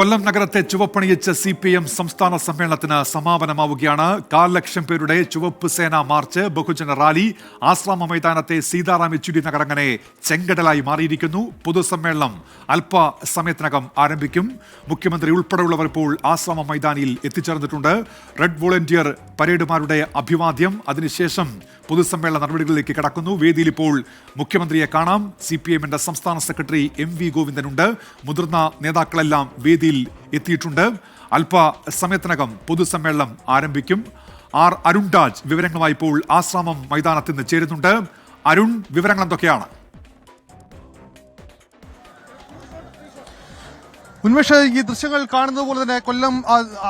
കൊല്ലം നഗരത്തെ ചുവപ്പണിയിച്ച് C P M സംസ്ഥാന സമ്മേളനത്തിന് സമാപനമാവുകയാണ്. കാൽ ലക്ഷം പേരുടെ ചുവപ്പ് സേന മാർച്ച് ബഹുജന റാലി ആശ്രാമ മൈതാനത്തെ സീതാറാം യെച്ചൂരി നഗരങ്ങനെ ചെങ്കടലായി മാറിയിരിക്കുന്നു. പൊതുസമ്മേളനം അല്പ സമയത്തിനകം ആരംഭിക്കും. മുഖ്യമന്ത്രി ഉൾപ്പെടെയുള്ളവർ ഇപ്പോൾ ആശ്രാമ മൈതാനിയിൽ എത്തിച്ചേർന്നിട്ടുണ്ട്. റെഡ് വോളണ്ടിയർ പരേഡുമാരുടെ അഭിവാദ്യം. അതിനുശേഷം പൊതുസമ്മേളന നടപടികളിലേക്ക് കടക്കുന്നു. വേദിയിൽ ഇപ്പോൾ മുഖ്യമന്ത്രിയെ കാണാം. സി പി എമ്മിന്റെ സംസ്ഥാന സെക്രട്ടറി എം വി ഗോവിന്ദനുണ്ട്. മുതിർന്ന നേതാക്കളെല്ലാം വേദിയിൽ എത്തിയിട്ടുണ്ട്. അല്പ സമയത്തിനകം പൊതുസമ്മേളനം ആരംഭിക്കും. ആർ അരുൺ അരുൺരാജ് വിവരങ്ങളുമായി ഇപ്പോൾ ആശ്രാമം മൈതാനത്ത് നിന്ന് ചേരുന്നുണ്ട്. അരുൺ വിവരങ്ങൾ എന്തൊക്കെയാണ്? ഉന്മേഷ ഈ ദൃശ്യങ്ങൾ കാണുന്നത് പോലെ തന്നെ കൊല്ലം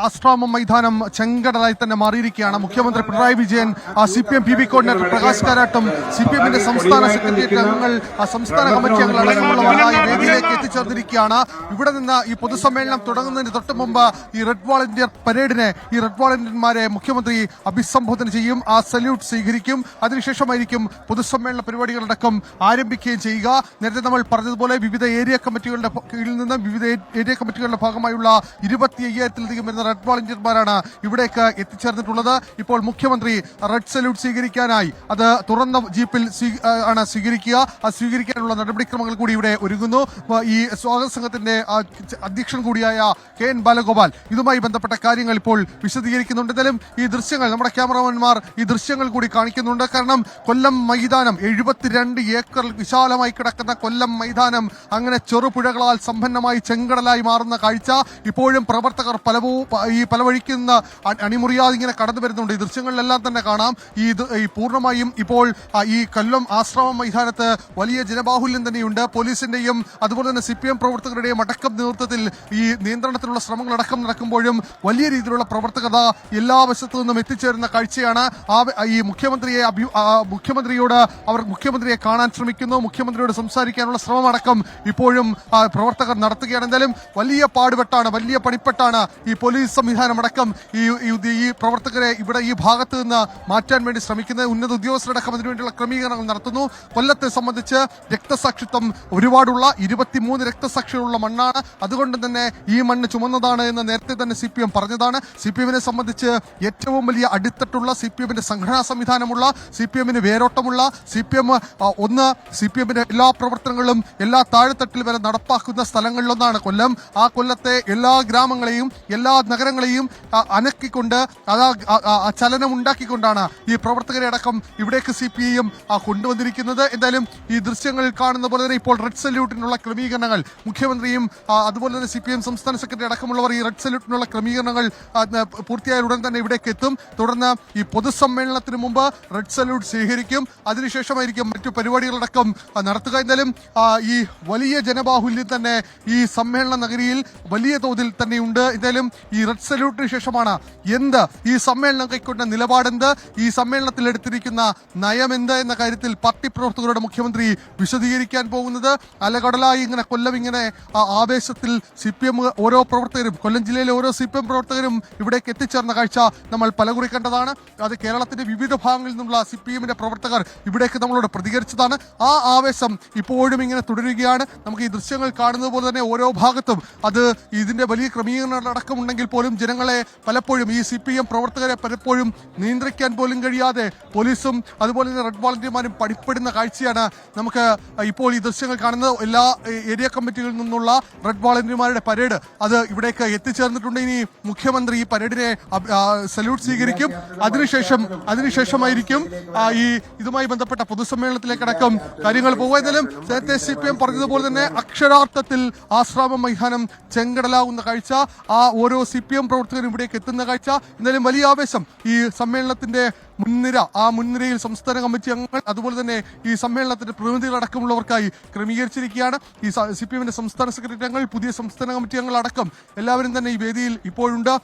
ആശ്രാമം മൈതാനം ചെങ്കടലായി തന്നെ മാറിയിരിക്കുകയാണ്. മുഖ്യമന്ത്രി Pinarayi Vijayan C P M P B coordinator Prakash കാരാട്ടും C P എമ്മിന്റെ സംസ്ഥാന സെക്രട്ടേറിയറ്റ് അംഗങ്ങൾ സംസ്ഥാന കമ്മിറ്റി അംഗങ്ങൾ അടക്കമുള്ളവരായി വേദിയിലേക്ക് എത്തിച്ചേർന്നിരിക്കുകയാണ്. ഇവിടെ നിന്ന് ഈ പൊതുസമ്മേളനം തുടങ്ങുന്നതിന് തൊട്ട് മുമ്പ് ഈ റെഡ് വാളണ്ടിയർ പരേഡിനെ ഈ റെഡ് വാളണ്ടിയർമാരെ മുഖ്യമന്ത്രി അഭിസംബോധന ചെയ്യും ആ സല്യൂട്ട് സ്വീകരിക്കും. അതിനുശേഷമായിരിക്കും പൊതുസമ്മേളന പരിപാടികളടക്കം ആരംഭിക്കുകയും ചെയ്യുക. നേരത്തെ നമ്മൾ പറഞ്ഞതുപോലെ വിവിധ ഏരിയ കമ്മിറ്റികളുടെ കീഴിൽ നിന്ന് വിവിധ ഏരിയ കമ്മിറ്റികളുടെ ഭാഗമായുള്ള ഇരുപത്തി അയ്യായിരത്തിലധികം വരുന്ന റെഡ് വാളണ്ടിയർമാരാണ് ഇവിടേക്ക് എത്തിച്ചേർന്നിട്ടുള്ളത്. ഇപ്പോൾ മുഖ്യമന്ത്രി റെഡ് സല്യൂട്ട് സ്വീകരിക്കാനായി അത് തുറന്ന ജീപ്പിൽ ആണ് സ്വീകരിക്കുക. ആ സ്വീകരിക്കാനുള്ള നടപടിക്രമങ്ങൾ കൂടി ഇവിടെ ഒരുങ്ങുന്നു. ഈ സ്വാഗത സംഘത്തിന്റെ അധ്യക്ഷൻ കൂടിയായ കെ എൻ ബാലഗോപാൽ. ഇതുമായി ബന്ധപ്പെട്ട കാര്യങ്ങൾ ഇപ്പോൾ വിശദീകരിക്കുന്നുണ്ട്. എന്തായാലും ഈ ദൃശ്യങ്ങൾ നമ്മുടെ ക്യാമറമാൻമാർ ഈ ദൃശ്യങ്ങൾ കൂടി കാണിക്കുന്നുണ്ട്. കാരണം കൊല്ലം മൈതാനം എഴുപത്തിരണ്ട് ഏക്കർ വിശാലമായി കിടക്കുന്ന കൊല്ലം മൈതാനം അങ്ങനെ ചെറുപുഴകളാൽ സമ്പന്നമായി ചെങ്കടലായി മാറുന്ന കാഴ്ച ഇപ്പോഴും പ്രവർത്തകർ പലവോ ഈ പലവഴിക്കുന്ന അണിമുറിയാതെ ഇങ്ങനെ കടന്നു വരുന്നുണ്ട്. ഈ ദൃശ്യങ്ങളിലെല്ലാം തന്നെ കാണാം. ഈ ഈ പൂർണമായും ഇപ്പോൾ ഈ കൊല്ലം ആശ്രമം മൈതാനത്ത് വലിയ ജനബാഹുല്യം തന്നെയുണ്ട്. പോലീസിന്റെയും അതുപോലെ തന്നെ സി പി എം പ്രവർത്തകരുടെയും അടക്കം നേതൃത്വത്തിൽ ഈ നിയന്ത്രണത്തിനുള്ള ശ്രമങ്ങൾ അടക്കം നടക്കുമ്പോഴും വലിയ രീതിയിലുള്ള പ്രവർത്തകത എല്ലാ വശത്തു നിന്നും എത്തിച്ചേരുന്ന കാഴ്ചയാണ്. ആ ഈ മുഖ്യമന്ത്രിയെ അഭി മുഖ്യമന്ത്രിയോട് അവർ മുഖ്യമന്ത്രിയെ കാണാൻ ശ്രമിക്കുന്നു. മുഖ്യമന്ത്രിയോട് സംസാരിക്കാനുള്ള ശ്രമമടക്കം ഇപ്പോഴും പ്രവർത്തകർ നടത്തുകയാണ്. എന്തായാലും വലിയ പാടുപെട്ടാണ് വലിയ പണിപ്പെട്ടാണ് ഈ പോലീസ് സംവിധാനം അടക്കം ഈ ഈ- പ്രവർത്തകരെ ഇവിടെ ഈ ഭാഗത്ത് നിന്ന് മാറ്റാൻ വേണ്ടി ശ്രമിക്കുന്നത്. ഉന്നത ഉദ്യോഗസ്ഥരടക്കം അതിനുവേണ്ടിയുള്ള ക്രമീകരണങ്ങൾ നടത്തുന്നു. കൊല്ലത്തെ സംബന്ധിച്ച് രക്തസാക്ഷിത്വം ഒരുപാടുള്ള ഇരുപത്തിമൂന്ന് രക്തസാക്ഷികളുള്ള മണ്ണാണ്. അതുകൊണ്ട് തന്നെ ഈ മണ്ണ് ചുമന്നതാണ് എന്ന് നേരത്തെ തന്നെ സി പി എം പറഞ്ഞതാണ്. സി പി എമ്മിനെ സംബന്ധിച്ച് ഏറ്റവും വലിയ അടിത്തട്ടുള്ള സി പി എമ്മിന്റെ സംഘടനാ സംവിധാനമുള്ള സി പി എമ്മിന് വേരോട്ടമുള്ള സി പി എം ഒന്ന് സി പി എമ്മിന്റെ എല്ലാ പ്രവർത്തനങ്ങളും എല്ലാ താഴെത്തട്ടിൽ വരെ നടപ്പാക്കുന്ന സ്ഥലങ്ങളിലൊന്നാണ് കൊല്ലം. ആ കൊല്ലത്തെ എല്ലാ ഗ്രാമങ്ങളെയും എല്ലാ നഗരങ്ങളെയും അനക്കിക്കൊണ്ട് അതാ ചലനം ഉണ്ടാക്കിക്കൊണ്ടാണ് ഈ പ്രവർത്തകരെ അടക്കം ഇവിടേക്ക് സി പി ഐ കൊണ്ടുവന്നിരിക്കുന്നത്. എന്തായാലും ഈ ദൃശ്യങ്ങളിൽ കാണുന്ന പോലെ തന്നെ ഇപ്പോൾ റെഡ് സല്യൂട്ടിനുള്ള ക്രമീകരണങ്ങൾ. മുഖ്യമന്ത്രിയും അതുപോലെ തന്നെ സി പി എം സംസ്ഥാന സെക്രട്ടറി അടക്കമുള്ളവർ ഈ റെഡ് സല്യൂട്ടിനുള്ള ക്രമീകരണങ്ങൾ പൂർത്തിയായ ഉടൻ തന്നെ ഇവിടേക്ക് എത്തും. തുടർന്ന് ഈ പൊതുസമ്മേളനത്തിന് മുമ്പ് റെഡ് സല്യൂട്ട് സ്വീകരിക്കും അതിനുശേഷമായിരിക്കും മറ്റു പരിപാടികളടക്കം നടത്തുക. എന്തായാലും ഈ വലിയ ജനബാഹുല്യം തന്നെ ഈ സമ്മേളന നഗരിയിൽ വലിയ തോതിൽ തന്നെയുണ്ട്. എന്തായാലും ഈ റെഡ് സല്യൂട്ടിന് ശേഷമാണ് എന്ത്? ഈ സമ്മേളനം കൈക്കൊണ്ട നിലപാടെന്ത്? ഈ സമ്മേളനത്തിൽ എടുത്തിരിക്കുന്ന നയമെന്ത്? എന്ന കാര്യത്തിൽ പാർട്ടി പ്രവർത്തകരുടെ മുഖ്യമന്ത്രി വിശദീകരിക്കാൻ പോകുന്നത് അലകടലായി ഇങ്ങനെ കൊല്ലം ഇങ്ങനെ ആവേശത്തിൽ സി പി എം ഓരോ പ്രവർത്തകരും കൊല്ലം ജില്ലയിലെ ഓരോ സി പി എം പ്രവർത്തകരും ഇവിടേക്ക് എത്തിച്ചേർന്ന കാഴ്ച നമ്മൾ പലകുറി കണ്ടതാണ്. അത് കേരളത്തിന്റെ വിവിധ ഭാഗങ്ങളിൽ നിന്നുള്ള സി പി എമ്മിന്റെ പ്രവർത്തകർ ഇവിടേക്ക് നമ്മളോട് പ്രതികരിച്ചതാണ്. ആ ആവേശം ഇപ്പോഴും ഇങ്ങനെ തുടരുകയാണ്. നമുക്ക് ഈ ദൃശ്യങ്ങൾ കാണുന്നത് പോലെ തന്നെ ഓരോ ഭാഗത്തും അത് ഇതിന്റെ വലിയ ക്രമീകരണങ്ങൾ അടക്കമുണ്ടെങ്കിൽ പോലും ജനങ്ങളെ പലപ്പോഴും ഈ സി പി എം പ്രവർത്തകരെ പലപ്പോഴും നിയന്ത്രിക്കാൻ പോലും കഴിയാതെ പോലീസും അതുപോലെ തന്നെ റെഡ് വാളണ്ടിയർമാരും പഠിപ്പെടുന്ന കാഴ്ചയാണ് നമുക്ക് ഇപ്പോൾ ഈ ദൃശ്യങ്ങൾ കാണുന്നത്. എല്ലാ ഏരിയ കമ്മിറ്റികളിൽ നിന്നുള്ള റെഡ് വോളന്റിയർമാരുടെ പരേഡ് അത് ഇവിടേക്ക് എത്തിച്ചേർന്നിട്ടുണ്ട്. ഇനി മുഖ്യമന്ത്രി ഈ പരേഡിനെ സല്യൂട്ട് സ്വീകരിക്കും. അതിനുശേഷം അതിനുശേഷമായിരിക്കും ഈ ഇതുമായി ബന്ധപ്പെട്ട പൊതുസമ്മേളനത്തിലേക്കടക്കം കാര്യങ്ങൾ പോകുക. എന്നാലും നേരത്തെ സി പി എം പറഞ്ഞതുപോലെ തന്നെ അക്ഷരാർത്ഥത്തിൽ ആശ്രാമ മൈതാനം ചെങ്കടലാകുന്ന കാഴ്ച ആ ഓരോ സി പി എം പ്രവർത്തകരും ഇവിടേക്ക് എത്തുന്ന കാഴ്ച. എന്തായാലും വലിയ ആവേശം ഈ സമ്മേളനത്തിന്റെ മുൻനിര ആ മുൻനിരയിൽ സംസ്ഥാന കമ്മിറ്റി അംഗങ്ങൾ അതുപോലെ തന്നെ ഈ സമ്മേളനത്തിന്റെ പ്രതിനിധികളടക്കമുള്ളവർക്കായി ക്രമീകരിച്ചിരിക്കുകയാണ്. ഈ സി പി എമ്മിന്റെ സംസ്ഥാന സെക്രട്ടറി അംഗങ്ങൾ പുതിയ സംസ്ഥാന കമ്മിറ്റി അംഗങ്ങൾ അടക്കം എല്ലാവരും തന്നെ ഈ വേദിയിൽ ഇപ്പോഴുണ്ട്.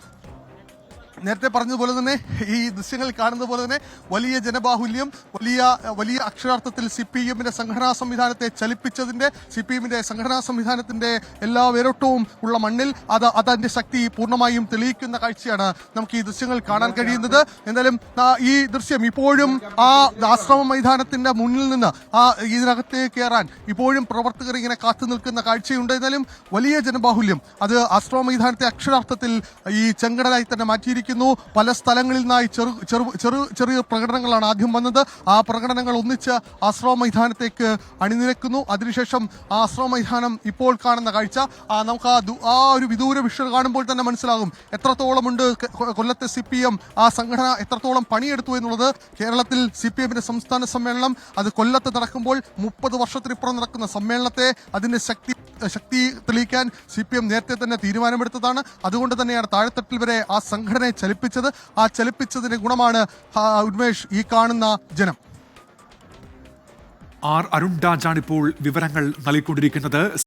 നേരത്തെ പറഞ്ഞതുപോലെ തന്നെ ഈ ദൃശ്യങ്ങൾ കാണുന്നത് പോലെ തന്നെ വലിയ ജനബാഹുല്യം വലിയ വലിയ അക്ഷരാർത്ഥത്തിൽ സി പി എമ്മിന്റെ സംഘടനാ സംവിധാനത്തെ ചലിപ്പിച്ചതിന്റെ സി പി എമ്മിന്റെ സംഘടനാ സംവിധാനത്തിന്റെ എല്ലാ വേരോട്ടവും ഉള്ള മണ്ണിൽ അത് അതിന്റെ ശക്തി പൂർണമായും തെളിയിക്കുന്ന കാഴ്ചയാണ് നമുക്ക് ഈ ദൃശ്യങ്ങൾ കാണാൻ കഴിയുന്നത്. എന്തായാലും ഈ ദൃശ്യം ഇപ്പോഴും ആ ആശ്രമ മൈതാനത്തിന്റെ മുന്നിൽ നിന്ന് ആ ഇതിനകത്തേക്ക് കയറാൻ ഇപ്പോഴും പ്രവർത്തകർ ഇങ്ങനെ കാത്തു നിൽക്കുന്ന കാഴ്ചയുണ്ട്. എന്നാലും വലിയ ജനബാഹുല്യം. അത് ആശ്രമ മൈതാനത്തെ അക്ഷരാർത്ഥത്തിൽ ഈ ചെങ്കടലായി തന്നെ മാറ്റിയിരിക്കുന്നു പല സ്ഥലങ്ങളിൽ നിന്നായി ചെറു ചെറു ചെറു ചെറിയ പ്രകടനങ്ങളാണ് ആദ്യം വന്നത്. ആ പ്രകടനങ്ങൾ ഒന്നിച്ച് ആശ്രമ മൈതാനത്തേക്ക് അണിനിരക്കുന്നു. അതിനുശേഷം ആ ആശ്രമ മൈതാനം ഇപ്പോൾ കാണുന്ന കാഴ്ച. നമുക്ക് ആ ഒരു വിദൂര വിഷ്വൽ കാണുമ്പോൾ തന്നെ മനസ്സിലാകും എത്രത്തോളമുണ്ട് കൊല്ലത്തെ സി പി എം. ആ സംഘടന എത്രത്തോളം പണിയെടുത്തു എന്നുള്ളത്. കേരളത്തിൽ സി പി എമ്മിന്റെ സംസ്ഥാന സമ്മേളനം അത് കൊല്ലത്ത് നടക്കുമ്പോൾ മുപ്പത് വർഷത്തിനിപ്പുറം നടക്കുന്ന സമ്മേളനത്തെ അതിന്റെ ശക്തി ശക്തി തെളിയിക്കാൻ സി പി എം നേരത്തെ തന്നെ തീരുമാനമെടുത്തതാണ്. അതുകൊണ്ട് തന്നെയാണ് താഴെത്തട്ടിൽ വരെ ആ സംഘടനയെ ചലിപ്പിച്ചത്. ആ ചലിപ്പിച്ചതിന്റെ ഗുണമാണ് ഉന്മേഷ് ഈ കാണുന്ന ജനം. ആർ അരുൺ ഡാജാണ് ഇപ്പോൾ വിവരങ്ങൾ നൽകിക്കൊണ്ടിരിക്കുന്നത്.